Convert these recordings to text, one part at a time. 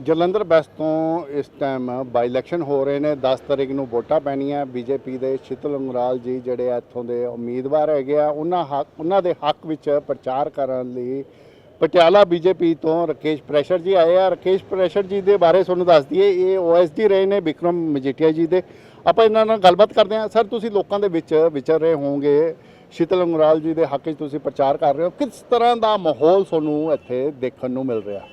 Jalandhar West ਤੋਂ ਇਸ time ਬਾਈ election ਹੋ ਰਹੇ ਨੇ। 10 ਤਰੀਕ ਨੂੰ ਵੋਟਾਂ ਪੈਣੀਆਂ। ਬੀਜੇਪੀ ਦੇ ਸ਼ੀਤਲ ਅੰਗਰਾਲ ਜੀ ਜਿਹੜੇ ਇੱਥੋਂ ਦੇ ਉਮੀਦਵਾਰ ਹੈਗੇ ਆ, ਉਹਨਾਂ ਹੱਕ ਉਹਨਾਂ ਦੇ ਹੱਕ ਵਿੱਚ ਪ੍ਰਚਾਰ ਕਰਨ ਲਈ ਪਟਿਆਲਾ ਬੀਜੇਪੀ ਤੋਂ ਰਕੇਸ਼ ਪ੍ਰੈਸ਼ਰ ਜੀ ਆਏ ਆ। ਰਕੇਸ਼ ਪ੍ਰੈਸ਼ਰ ਜੀ ਦੇ ਬਾਰੇ ਤੁਹਾਨੂੰ ਦੱਸ ਦਈਏ, ਇਹ ਓਐਸਡੀ ਰਹੇ ਨੇ, ਵਿਕਰਮ ਮਜੀਠੀਆ ਜੀ ਦੇ। ਆਪਾਂ ਇਹਨਾਂ ਨਾਲ ਗੱਲਬਾਤ ਕਰਦੇ ਹਾਂ। ਸਰ, ਤੁਸੀਂ ਲੋਕਾਂ ਦੇ ਵਿੱਚ ਵਿਚਰ ਰਹੇ ਹੋਵੋਗੇ। ਸ਼ੀਤਲ ਅੰਗਰਾਲ ਜੀ ਦੇ ਹੱਕ 'ਚ ਤੁਸੀਂ ਪ੍ਰਚਾਰ ਕਰ ਰਹੇ ਹੋ। ਕਿਸ ਤਰ੍ਹਾਂ ਦਾ ਮਾਹੌਲ ਤੁਹਾਨੂੰ ਇੱਥੇ ਦੇਖਣ ਨੂੰ ਮਿਲ ਰਿਹਾ?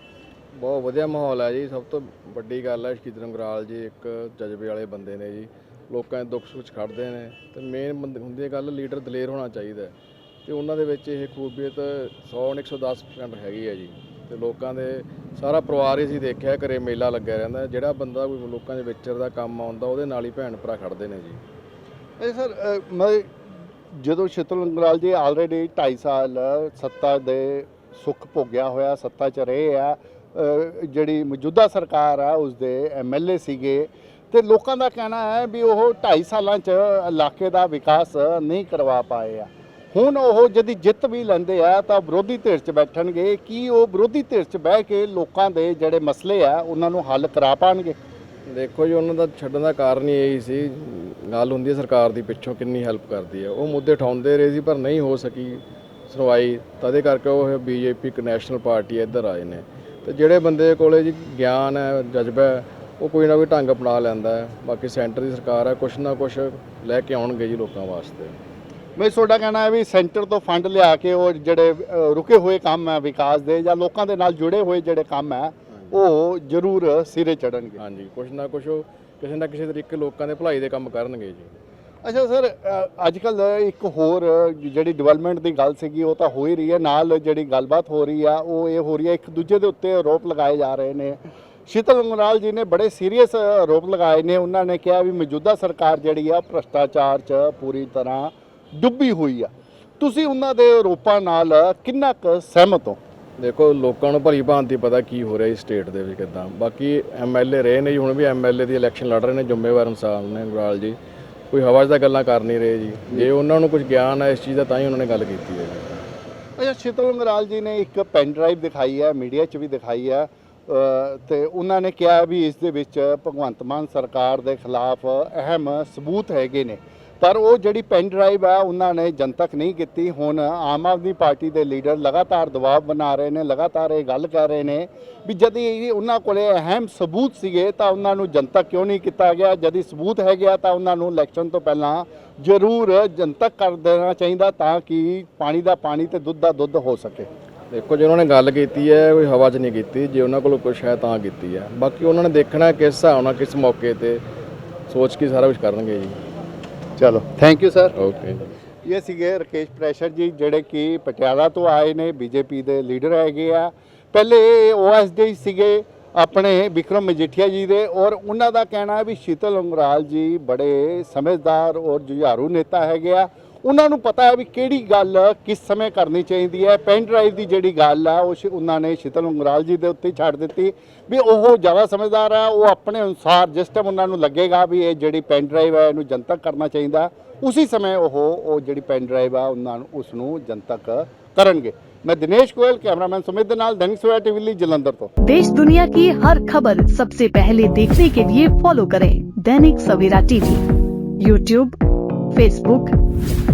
ਬਹੁਤ ਵਧੀਆ ਮਾਹੌਲ ਹੈ ਜੀ। ਸਭ ਤੋਂ ਵੱਡੀ ਗੱਲ ਹੈ ਸ਼ਹੀਦ ਰੰਗਰਾਲ ਜੀ ਇੱਕ ਜਜ਼ਬੇ ਵਾਲੇ ਬੰਦੇ ਨੇ ਜੀ। ਲੋਕਾਂ ਦੇ ਦੁੱਖ ਸੁੱਖ 'ਚ ਖੜਦੇ ਨੇ ਤੇ ਮੇਨ ਹੁੰਦੀ ਹੈ ਗੱਲ ਲੀਡਰ ਦਲੇਰ ਹੋਣਾ ਚਾਹੀਦਾ ਹੈ। ਤੇ ਉਹਨਾਂ ਦੇ ਵਿੱਚ ਇਹ ਖੂਬੀਅਤ 100 110% ਹੈਗੀ ਹੈ ਜੀ। ਤੇ ਲੋਕਾਂ ਦੇ ਸਾਰਾ ਪਰਿਵਾਰ ਹੀ ਅਸੀਂ ਦੇਖਿਆ ਘਰੇ ਮੇਲਾ ਲੱਗਿਆ ਰਹਿੰਦਾ ਜਿਹੜਾ ਬੰਦਾ ਕੋਈ ਲੋਕਾਂ ਦੇ ਵਿਚਰਦਾ ਕੰਮ ਆਉਂਦਾ ਉਹਦੇ ਨਾਲ ਹੀ ਭੈਣ ਭਰਾ ਖੜਦੇ ਨੇ ਜੀ। ਇਹ ਸਰ ਅ, ਮੈਂ ਜਦੋਂ ਸ਼ੀਤਲ ਅੰਗਰਾਲ ਜੀ ਆਲਰੇਡੀ 2.5 ਸਾਲ ਸੱਤਾ ਦੇ ਸੁੱਖ ਭੋਗਿਆ ਹੋਇਆ ਸੱਤਾ 'ਚ ਰਹੇ ਆ ਜਿਹੜੀ ਮੌਜੂਦਾ ਸਰਕਾਰ ਆ, ਉਸ ਦੇ ਐਮਐਲਏ ਸੀਗੇ। ਤੇ ਲੋਕਾਂ ਦਾ ਕਹਿਣਾ ਹੈ ਵੀ ਉਹ 2.5 ਸਾਲਾਂ 'ਚ ਇਲਾਕੇ ਦਾ ਵਿਕਾਸ ਨਹੀਂ ਕਰਵਾ ਪਾਏ ਆ। ਹੁਣ ਉਹ ਜਦੀ ਜਿੱਤ ਵੀ ਲੈਂਦੇ ਆ, ਤਾਂ ਵਿਰੋਧੀ ਧਿਰ 'ਚ ਬੈਠਣਗੇ। ਕੀ ਉਹ ਵਿਰੋਧੀ ਧਿਰ 'ਚ ਬਹਿ ਕੇ ਲੋਕਾਂ ਦੇ ਜਿਹੜੇ ਮਸਲੇ ਆ, ਉਹਨਾਂ ਨੂੰ ਹੱਲ ਕਰਾ ਪਾਣਗੇ? ਦੇਖੋ ਜੀ, ਉਹਨਾਂ ਦਾ ਛੱਡਣ ਦਾ ਕਾਰਨ ਹੀ ਇਹੀ ਸੀ, ਗੱਲ ਹੁੰਦੀ ਹੈ ਸਰਕਾਰ ਦੀ ਪਿੱਛੋਂ ਕਿੰਨੀ ਹੈਲਪ ਕਰਦੀ ਹੈ। ਉਹ ਮੁੱਦੇ ਉਠਾਉਂਦੇ ਰਹੇ ਸੀ, ਪਰ ਨਹੀਂ ਹੋ ਸਕੀ ਸੁਣਵਾਈ। ਤਦੇ ਕਰਕੇ ਉਹ ਬੀਜੇਪੀ ਇੱਕ ਨੈਸ਼ਨਲ ਪਾਰਟੀ ਇੱਧਰ ਆਏ ਨੇ। ਤੇ ਜਿਹੜੇ ਬੰਦੇ ਕੋਲੇ ਜੀ ਗਿਆਨ ਹੈ ਜਜ਼ਬਾ ਹੈ ਉਹ ਕੋਈ ਨਾ ਕੋਈ ਢੰਗ ਅਪਣਾ ਲੈਂਦਾ ਹੈ। ਬਾਕੀ ਸੈਂਟਰ ਦੀ ਸਰਕਾਰ ਹੈ ਕੁਛ ਨਾ ਕੁਛ ਲੈ ਕੇ ਆਉਣਗੇ ਜੀ ਲੋਕਾਂ ਵਾਸਤੇ। ਮੈਂ ਤੁਹਾਡਾ ਕਹਿਣਾ ਹੈ ਵੀ ਸੈਂਟਰ ਤੋਂ ਫੰਡ ਲਿਆ ਕੇ ਉਹ ਜਿਹੜੇ ਅ, ਰੁਕੇ ਹੋਏ ਕੰਮ ਹੈ ਵਿਕਾਸ ਦੇ ਜਾਂ ਲੋਕਾਂ ਦੇ ਨਾਲ ਜੁੜੇ ਹੋਏ ਜਿਹੜੇ ਕੰਮ ਹੈ ਉਹ ਜ਼ਰੂਰ ਸਿਰੇ ਚੜਨਗੇ ਹਾਂਜੀ ਕੁਛ ਨਾ ਕੁਛ ਉਹ ਕਿਸੇ ਨਾ ਕਿਸੇ ਤਰੀਕੇ ਲੋਕਾਂ ਦੇ ਭਲਾਈ ਦੇ ਕੰਮ ਕਰਨਗੇ ਜੀ। ਅੱਛਾ, ਸਰ ਅੱਜ ਕੱਲ ਇੱਕ ਹੋਰ, ਜਿਹੜੀ ਡਿਵੈਲਪਮੈਂਟ ਦੀ ਗੱਲ ਸੀਗੀ, ਉਹ ਤਾਂ ਹੋ ਹੀ ਰਹੀ ਹੈ। ਨਾਲ ਜਿਹੜੀ ਗੱਲਬਾਤ ਹੋ ਰਹੀ ਆ, ਉਹ ਇਹ ਹੋ ਰਹੀ ਹੈ, ਇੱਕ ਦੂਜੇ ਦੇ ਉੱਤੇ ਆਰੋਪ ਲਗਾਏ ਜਾ ਰਹੇ ਨੇ। ਸ਼ੀਤਲ ਉਂਗਰਾਲ ਜੀ ਨੇ ਬੜੇ ਸੀਰੀਅਸ ਆਰੋਪ ਲਗਾਏ ਨੇ। ਉਹਨਾਂ ਨੇ ਕਿਹਾ ਵੀ ਮੌਜੂਦਾ ਸਰਕਾਰ ਜਿਹੜੀ ਆ ਭ੍ਰਸ਼ਟਾਚਾਰ 'ਚ ਪੂਰੀ ਤਰ੍ਹਾਂ ਡੁੱਬੀ ਹੋਈ ਆ। ਤੁਸੀਂ ਉਹਨਾਂ ਦੇ ਆਰੋਪਾਂ ਨਾਲ ਕਿੰਨਾ ਕੁ ਸਹਿਮਤ ਹੋ? ਦੇਖੋ, ਲੋਕਾਂ ਨੂੰ ਭਲੀ ਭਾਂਤੀ ਪਤਾ ਕੀ ਹੋ ਰਿਹਾ ਇਸ ਸਟੇਟ ਦੇ ਵਿੱਚ ਕਿਦਾਂ। ਬਾਕੀ ਐਮਐਲਏ ਰਹੇ ਨੇ ਜੀ, ਹੁਣ ਵੀ ਐਮਐਲਏ ਦੀ ਇਲੈਕਸ਼ਨ ਲੜ ਰਹੇ ਨੇ ਜ਼ਿੰਮੇਵਾਰ ਇਨਸਾਨ ਨੇ ਗੁਰਾਲ ਜੀ। ਕੋਈ ਹਵਾ 'ਚ ਤਾਂ ਗੱਲਾਂ ਕਰ ਨਹੀਂ ਰਹੇ ਜੀ। ਜੇ ਉਹਨਾਂ ਨੂੰ ਕੁਝ ਗਿਆਨ ਹੈ ਇਸ ਚੀਜ਼ ਦਾ ਤਾਂ ਹੀ ਉਹਨਾਂ ਨੇ ਗੱਲ ਕੀਤੀ ਹੈ ਜੀ। ਅੱਛਾ ਸ਼ੀਤਲ ਉਂਗਰਾਲ ਜੀ ਨੇ ਇੱਕ ਪੈਨ ਡਰਾਈਵ ਦਿਖਾਈ ਹੈ ਮੀਡੀਆ 'ਚ ਵੀ ਦਿਖਾਈ ਹੈ। ਅ, ਤੇ ਉਹਨਾਂ ਨੇ ਕਿਹਾ ਵੀ ਇਸ ਦੇ ਵਿੱਚ ਭਗਵੰਤ ਮਾਨ ਸਰਕਾਰ ਦੇ ਖਿਲਾਫ ਅਹਿਮ ਸਬੂਤ ਹੈਗੇ ਨੇ। ਪਰ ਉਹ ਜਿਹੜੀ ਪੈਨ ਡਰਾਈਵ ਹੈ ਉਹਨਾਂ ਨੇ ਜਨਤਕ ਨਹੀਂ ਕੀਤੀ। ਹੁਣ ਆਮ ਆਦਮੀ ਪਾਰਟੀ ਦੇ ਲੀਡਰ ਲਗਾਤਾਰ ਦਬਾਅ ਬਣਾ ਰਹੇ ਨੇ, ਲਗਾਤਾਰ ਇਹ ਗੱਲ ਕਰ ਰਹੇ ਨੇ ਵੀ ਜਦ ਉਹਨਾਂ ਕੋਲੇ ਅਹਿਮ ਸਬੂਤ ਸੀਗੇ, ਤਾਂ ਉਹਨਾਂ ਨੂੰ ਜਨਤਕ ਕਿਉਂ ਨਹੀਂ ਕੀਤਾ ਗਿਆ? ਜਦ ਸਬੂਤ ਹੈਗੇ ਆ, ਤਾਂ ਉਹਨਾਂ ਨੂੰ ਇਲੈਕਸ਼ਨ ਤੋਂ ਪਹਿਲਾਂ ਜ਼ਰੂਰ ਜਨਤਕ ਕਰ ਦੇਣਾ ਚਾਹੀਦਾ ਤਾਂ ਕਿ ਪਾਣੀ ਦਾ ਪਾਣੀ ਤੇ ਦੁੱਧ ਦਾ ਦੁੱਧ ਹੋ ਸਕੇ। ਦੇਖੋ, ਜੇ ਉਹਨਾਂ ਨੇ ਗੱਲ ਕੀਤੀ ਹੈ, ਕੋਈ ਹਵਾ 'ਚ ਨਹੀਂ ਕੀਤੀ, ਜੇ ਉਹਨਾਂ ਕੋਲ ਕੁਝ ਹੈ ਤਾਂ ਕੀਤੀ ਹੈ। ਬਾਕੀ ਉਹਨਾਂ ਨੇ ਦੇਖਣਾ ਕਿਸ ਹਿਸਾਬ ਨਾਲ, ਕਿਸ ਮੌਕੇ ਤੇ ਸੋਚ ਕੇ ਸਾਰਾ ਕੁਝ ਕਰਨਗੇ ਜੀ। ਚਲੋ। ਥੈਂਕ ਯੂ ਸਰ ਓਕੇ ਇਹ ਸੀਗੇ ਰਕੇਸ਼ ਪ੍ਰੈਸ਼ਰ ਜੀ ਜਿਹੜੇ ਕਿ ਪਟਿਆਲਾ ਤੋਂ ਆਏ ਨੇ ਬੀਜੇਪੀ ਦੇ ਲੀਡਰ ਹੈਗੇ ਆ। ਪਹਿਲੇ ਓਐਸਡੀ ਸੀਗੇ ਆਪਣੇ ਵਿਕਰਮ ਮਜੀਠੀਆ ਜੀ ਦੇ ਔਰ ਉਹਨਾਂ ਦਾ ਕਹਿਣਾ ਹੈ ਵੀ ਸ਼ੀਤਲ ਉਂਗਰਾਲ ਜੀ ਬੜੇ ਸਮਝਦਾਰ ਔਰ ਜੁਝਾਰੂ ਨੇਤਾ ਹੈਗੇ ਆ। ਉਹਨਾਂ ਨੂੰ ਪਤਾ ਹੈ ਵੀ ਕਿਹੜੀ ਗੱਲ ਕਿਸ ਸਮੇਂ ਕਰਨੀ ਚਾਹੀਦੀ ਹੈ ਪੈਨ ਡਰਾਈਵ ਦੀ ਜਿਹੜੀ ਗੱਲ ਆ ਉਹ ਸ਼ੀ- ਉਹਨਾਂ ਨੇ ਸ਼ੀਤਲ ਉਂਗਰਾਲ ਜੀ ਦੇ ਉੱਤੇ ਹੀ ਛੱਡ ਦਿੱਤੀ ਵੀ ਉਹ ਜ਼ਿਆਦਾ ਸਮਝਦਾਰ ਆ ਉਹ ਆਪਣੇ ਅਨੁਸਾਰ ਜਿਸ ਟਾਈਮ ਉਹਨਾਂ ਨੂੰ ਲੱਗੇਗਾ ਵੀ ਇਹ ਜਿਹੜੀ ਪੈਨ ਡਰਾਈਵ ਹੈ ਇਹਨੂੰ ਜਨਤਕ ਕਰਨਾ ਚਾਹੀਦਾ ਉਸੇ ਸਮੇਂ ਉਹ ਉਹ ਜਿਹੜੀ ਪੈਨ ਡਰਾਈਵ ਆ ਉਹਨਾਂ ਨੂੰ ਉਸ ਨੂੰ ਜਨਤਕ ਕਰਨਗੇ ਮੈਂ ਦਿਨੇਸ਼ ਗੋਇਲ ਕੈਮਰਾਮੈਨ ਸੁਮਿਤ ਦੇ ਨਾਲ ਦੈਨਿਕ ਸਵੇਰਾ ਟੀਵੀ ਲਈ ਜਲੰਧਰ ਤੋਂ देश दुनिया की हर खबर सबसे पहले देखने के लिए फॉलो करें Dainik Savera TV YouTube Facebook